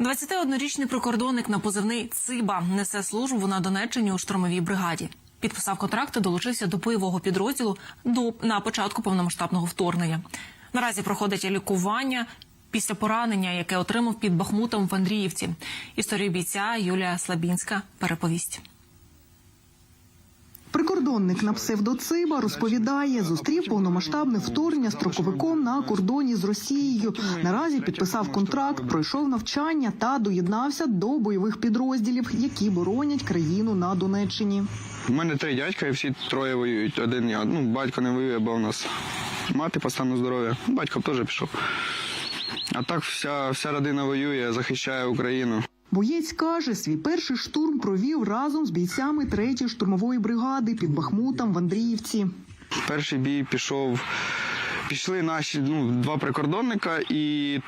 21-річний прикордонник на позивний Циба несе службу на Донеччині у штурмовій бригаді. Підписав контракт і долучився до бойового підрозділу до на початку повномасштабного вторгнення. Наразі проходить лікування після поранення, яке отримав під Бахмутом в Андріївці. Історію бійця Юлія Слабінська переповість. Прикордонник на псевдоциба розповідає, зустрів повномасштабне вторгнення строковиком на кордоні з Росією. Наразі підписав контракт, пройшов навчання та доєднався до бойових підрозділів, які боронять країну на Донеччині. У мене три дядька, і всі троє воюють. Один я. Ну, батько не воює, бо у нас мати по стану здоров'я. Батько теж пішов. А так вся, вся родина воює, захищає Україну. Боєць каже, свій перший штурм провів разом з бійцями 3-ї штурмової бригади під Бахмутом в Андріївці. Перший бій пішов. Пішли наші ну, два прикордонника і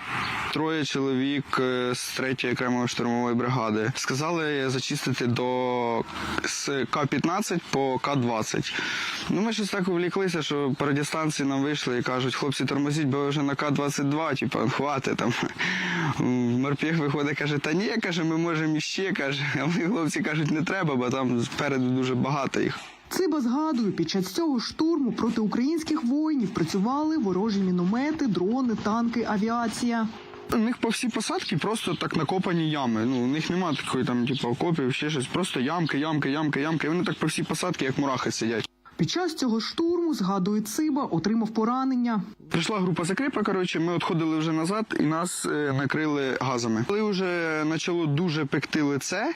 троє чоловік е, з третьої окремої штурмової бригади. Сказали зачистити до з К-15 по К-20. Ну, ми щось так увліклися, що по радіостанції нам вийшли і кажуть, хлопці, тормозіть, бо ви вже на К-22, типу, хватить там. Морпіх виходить, каже, та ні, каже, ми можемо іще, каже. А ми хлопці кажуть, не треба, бо там спереду дуже багато їх. Циба згадує, під час цього штурму проти українських воїнів працювали ворожі міномети, дрони, танки, авіація. У них по всій посадці просто так накопані ями. Ну, у них немає такої там, типу, окопів, ще щось. Просто ямки, ямки, ямки, ямки. І вони так по всій посадці, як мурахи сидять. Під час цього штурму, згадує Циба, отримав поранення. Прийшла група закріпа, коротше, ми відходили вже назад і нас е, накрили газами. Коли вже почало дуже пекти лице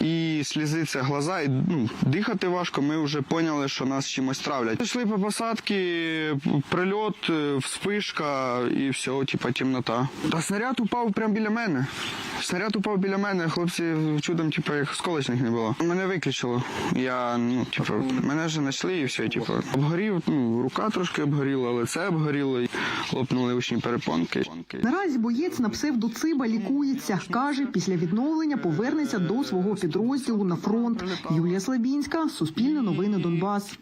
і слізиться глаза, і ну, дихати важко, ми вже поняли, що нас чимось травлять. Пішли по посадці, прильот, е, вспишка і все, типа темнота. Та снаряд упав прямо біля мене. Снаряд упав біля мене, хлопці чудом, типу, як сколочних не було. Мене виключило. Я, ну, типу, мене вже знайшли і все, типу. Обгорів, ну, рука трошки обгоріла, лице обгоріло, і лопнули ушні перепонки. Наразі боєць на псевдоциба лікується. Каже, після відновлення повернеться до свого підрозділу на фронт. Юлія Слабінська, Суспільне новини Донбас.